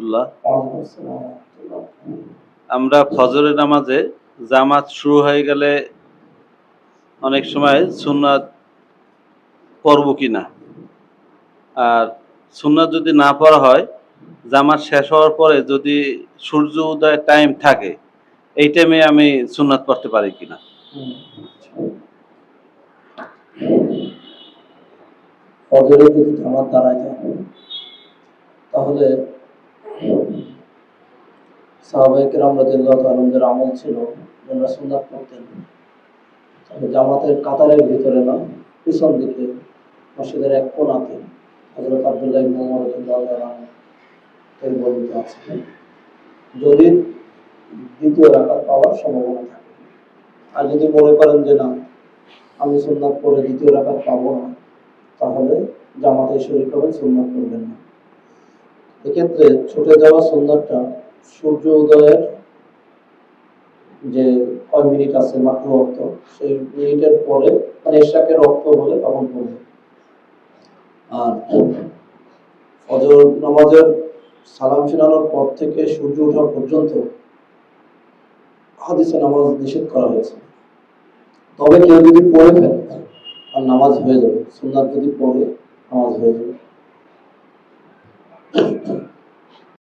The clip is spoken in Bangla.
রহমতুল্লাহ। আমরা ফজরের নামাজে জামাত শুরু হয়ে গেলে অনেক সময় সুন্নাত পড়ব কিনা? আর সুন্নাত যদি না পড়া হয় জামাত শেষ হওয়ার পরে যদি সূর্য উদয়ের টাইম থাকে এই টাইমে আমি সুন্নাত পড়তে পারি কিনা? ফজরে যদি জামাত দাঁড়ায় যায় তাহলে সাহাবাহিকের আমরা আলমদের আমল ছিল যারা সুন্নাত করতেন জামাতের কাতারের ভিতরে না, পিছন দিকে মসজিদের এক কোনাতে হজরত আবদুল্লাহ রাদিয়াল্লাহু এর বর্ণিত আছে। যদি দ্বিতীয় রাকাত পাওয়ার সম্ভাবনা থাকে। আর যদি মনে করেন যে না, আমি সুন্নাত পড়ে দ্বিতীয় রাকাত পাবো না, তাহলে জামাতে শরীর করবেন সুন্নাত করবেন না। এক্ষেত্রে ছুটে যাওয়া সুন্নাতটা সূর্য উদয়ের যে কয় মিনিট আছে মাত্র রক্ত, সেই মিনিটের পরে মানে রক্ত হলে তখন আর ফজর নামাজের সালাম পর থেকে সূর্য ওঠা পর্যন্ত হাদিসে নামাজ নিষেধ করা হয়েছে। তবে কেউ যদি পড়ে ফেলে আর নামাজ হয়ে যাবে, সুন্নাত যদি পড়ে, নামাজ হয়ে যাবে।